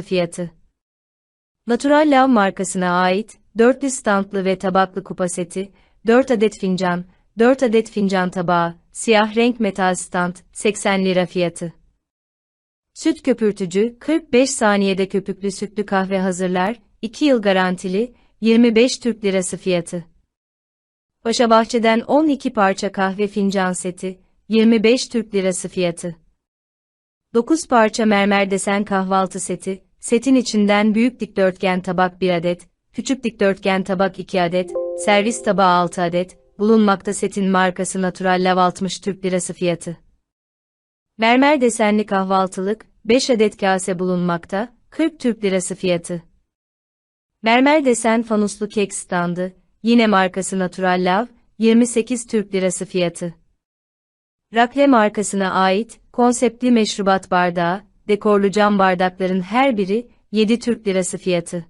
fiyatı. Natural Lav markasına ait, dörtlü standlı ve tabaklı kupa seti, 4 adet fincan, 4 adet fincan tabağı, siyah renk metal stand, 80 lira fiyatı. Süt köpürtücü, 45 saniyede köpüklü sütlü kahve hazırlar, 2 yıl garantili, 25 Türk Lirası fiyatı. Paşa Bahçe'den 12 parça kahve fincan seti, 25 Türk Lirası fiyatı. 9 parça mermer desen kahvaltı seti, setin içinden büyük dikdörtgen tabak 1 adet, küçük dikdörtgen tabak 2 adet, servis tabağı 6 adet, bulunmakta setin markası Natural Lav 60 Türk Lirası fiyatı. Mermer desenli kahvaltılık, 5 adet kase bulunmakta, 40 Türk Lirası fiyatı. Mermer desen fanuslu kek standı, yine markası Natural Lav, 28 Türk Lirası fiyatı. Rakle markasına ait, konseptli meşrubat bardağı, dekorlu cam bardakların her biri, 7 Türk Lirası fiyatı.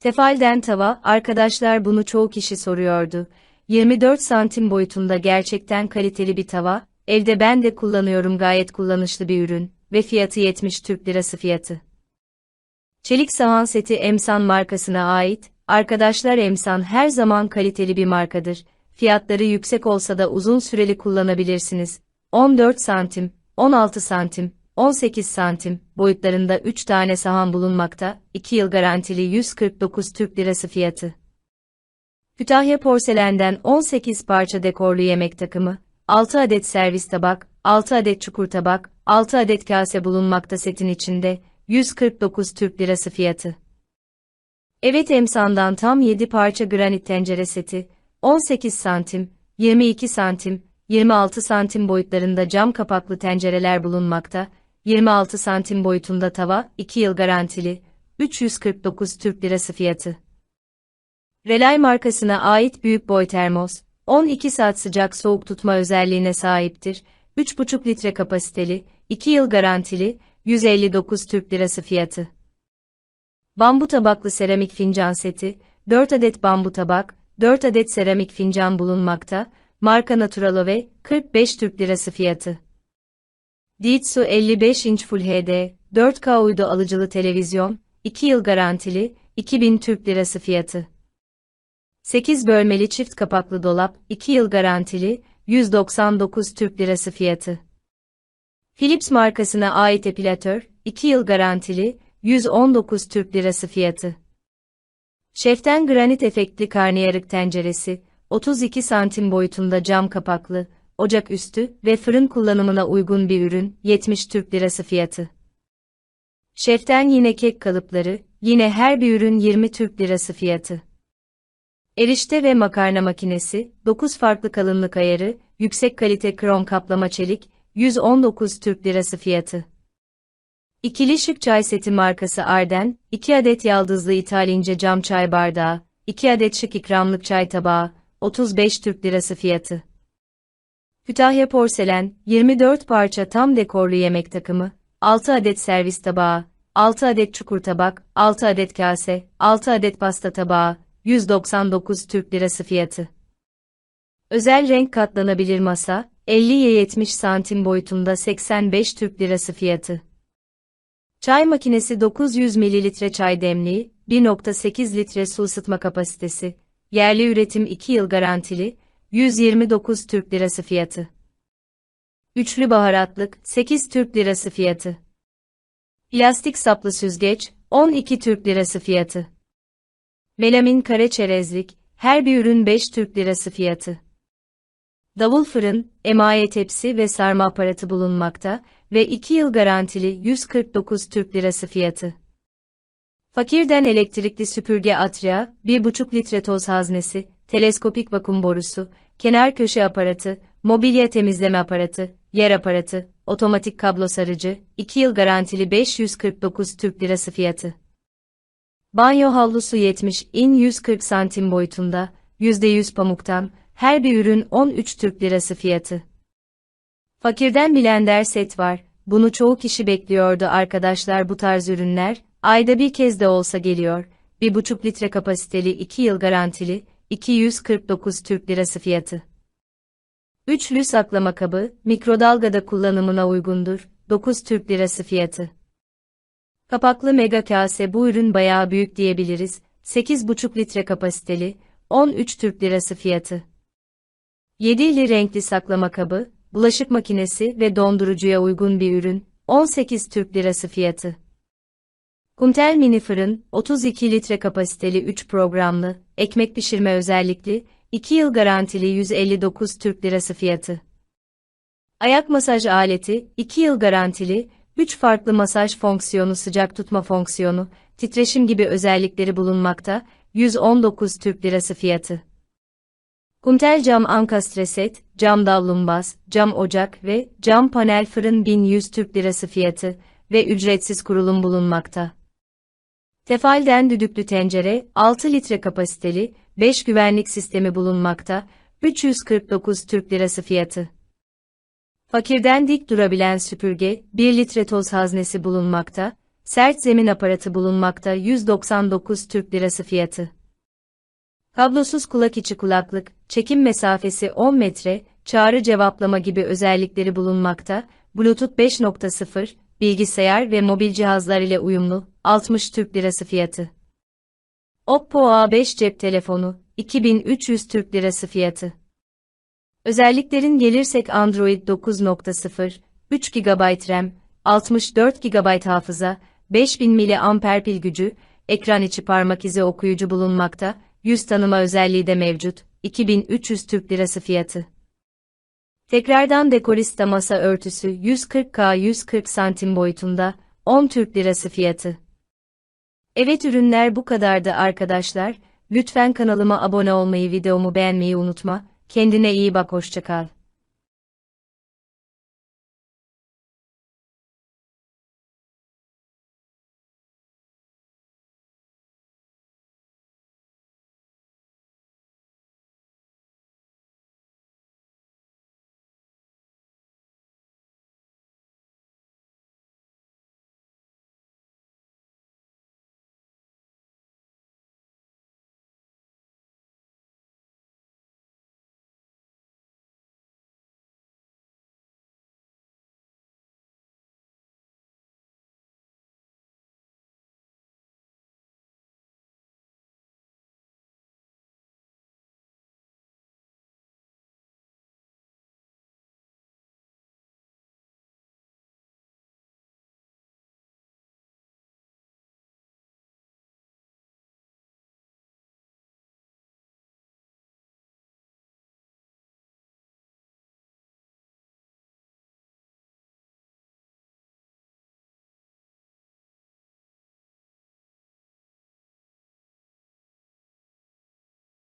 Tefalden tava, arkadaşlar bunu çoğu kişi soruyordu. 24 santim boyutunda gerçekten kaliteli bir tava, evde ben de kullanıyorum gayet kullanışlı bir ürün ve fiyatı 70 Türk Lirası fiyatı. Çelik sahan seti Emsan markasına ait, arkadaşlar Emsan her zaman kaliteli bir markadır. Fiyatları yüksek olsa da uzun süreli kullanabilirsiniz. 14 santim, 16 santim, 18 santim boyutlarında 3 tane sahan bulunmakta, 2 yıl garantili 149 Türk Lirası fiyatı. Kütahya porselenden 18 parça dekorlu yemek takımı, 6 adet servis tabak, 6 adet çukur tabak, 6 adet kase bulunmakta setin içinde, 149 Türk Lirası fiyatı. Evet emsandan tam 7 parça granit tencere seti, 18 santim, 22 santim, 26 santim boyutlarında cam kapaklı tencereler bulunmakta, 26 santim boyutunda tava, 2 yıl garantili, 349 Türk Lirası fiyatı. Relay markasına ait büyük boy termos, 12 saat sıcak soğuk tutma özelliğine sahiptir, 3,5 litre kapasiteli, 2 yıl garantili, 159 Türk Lirası fiyatı. Bambu tabaklı seramik fincan seti, 4 adet bambu tabak, 4 adet seramik fincan bulunmakta, marka Naturalove, 45 Türk Lirası fiyatı. Diitsu 55 inç Full HD, 4K uydu alıcılı televizyon, 2 yıl garantili, 2000 Türk Lirası fiyatı. 8 bölmeli çift kapaklı dolap, 2 yıl garantili, 199 Türk Lirası fiyatı. Philips markasına ait epilatör, 2 yıl garantili, 119 Türk Lirası fiyatı. Şeften granit efektli karnıyarık tenceresi, 32 santim boyutunda cam kapaklı, ocak üstü ve fırın kullanımına uygun bir ürün, 70 Türk Lirası fiyatı. Şeften yine kek kalıpları, yine her bir ürün 20 Türk Lirası fiyatı. Erişte ve makarna makinesi, 9 farklı kalınlık ayarı, yüksek kalite krom kaplama çelik, 119 Türk Lirası fiyatı. İkili şık çay seti markası Arden, 2 adet yaldızlı ithal ince cam çay bardağı, 2 adet şık ikramlık çay tabağı, 35 Türk Lirası fiyatı. Kütahya porselen, 24 parça tam dekorlu yemek takımı, 6 adet servis tabağı, 6 adet çukur tabak, 6 adet kase, 6 adet pasta tabağı, 199 Türk Lirası fiyatı. Özel renk katlanabilir masa, 50'ye 70 santim boyutunda 85 Türk Lirası fiyatı. Çay makinesi 900 mililitre çay demliği, 1.8 litre su ısıtma kapasitesi, yerli üretim 2 yıl garantili, 129 Türk Lirası fiyatı. Üçlü baharatlık, 8 Türk Lirası fiyatı. Plastik saplı süzgeç, 12 Türk Lirası fiyatı. Melamin kare çerezlik, her bir ürün 5 Türk Lirası fiyatı. Davul fırın, emaye tepsi ve sarma aparatı bulunmakta ve 2 yıl garantili 149 Türk Lirası fiyatı. Fakirden elektrikli süpürge Atria, 1,5 litre toz haznesi, teleskopik vakum borusu, kenar köşe aparatı, mobilya temizleme aparatı, yer aparatı, otomatik kablo sarıcı, 2 yıl garantili 549 Türk Lirası fiyatı. Banyo havlusu 70 in 140 santim boyutunda, %100 pamuktan, her bir ürün 13 Türk Lirası fiyatı. Fakirden bilender set var, bunu çoğu kişi bekliyordu arkadaşlar bu tarz ürünler, ayda bir kez de olsa geliyor, 1,5 litre kapasiteli 2 yıl garantili, 249 Türk Lirası fiyatı. Üçlü saklama kabı, mikrodalgada kullanımına uygundur, 9 Türk Lirası fiyatı. Kapaklı mega kase bu ürün bayağı büyük diyebiliriz. 8,5 litre kapasiteli, 13 Türk Lirası fiyatı. 7'li renkli saklama kabı, bulaşık makinesi ve dondurucuya uygun bir ürün, 18 Türk Lirası fiyatı. Kuntel mini fırın, 32 litre kapasiteli 3 programlı, ekmek pişirme özellikli, 2 yıl garantili 159 Türk Lirası fiyatı. Ayak masaj aleti, 2 yıl garantili, 3 farklı masaj fonksiyonu sıcak tutma fonksiyonu, titreşim gibi özellikleri bulunmakta, 119 Türk Lirası fiyatı. Kuntel cam ankastre set, cam davlumbaz, cam ocak ve cam panel fırın 1100 Türk Lirası fiyatı ve ücretsiz kurulum bulunmakta. Tefal'den düdüklü tencere, 6 litre kapasiteli, 5 güvenlik sistemi bulunmakta, 349 Türk Lirası fiyatı. Fakirden dik durabilen süpürge, 1 litre toz haznesi bulunmakta, sert zemin aparatı bulunmakta 199 Türk Lirası fiyatı. Kablosuz kulak içi kulaklık, çekim mesafesi 10 metre, çağrı cevaplama gibi özellikleri bulunmakta, Bluetooth 5.0, bilgisayar ve mobil cihazlar ile uyumlu, 60 Türk Lirası fiyatı. Oppo A5 cep telefonu, 2300 Türk Lirası fiyatı. Özelliklerin gelirsek Android 9.0, 3 GB RAM, 64 GB hafıza, 5000 mAh pil gücü, ekran içi parmak izi okuyucu bulunmakta, yüz tanıma özelliği de mevcut, 2300 Türk Lirası fiyatı. Tekrardan dekorista masa örtüsü 140K 140 santim boyutunda, 10 Türk Lirası fiyatı. Evet ürünler bu kadardı arkadaşlar, lütfen kanalıma abone olmayı videomu beğenmeyi unutma, kendine iyi bak hoşçakal.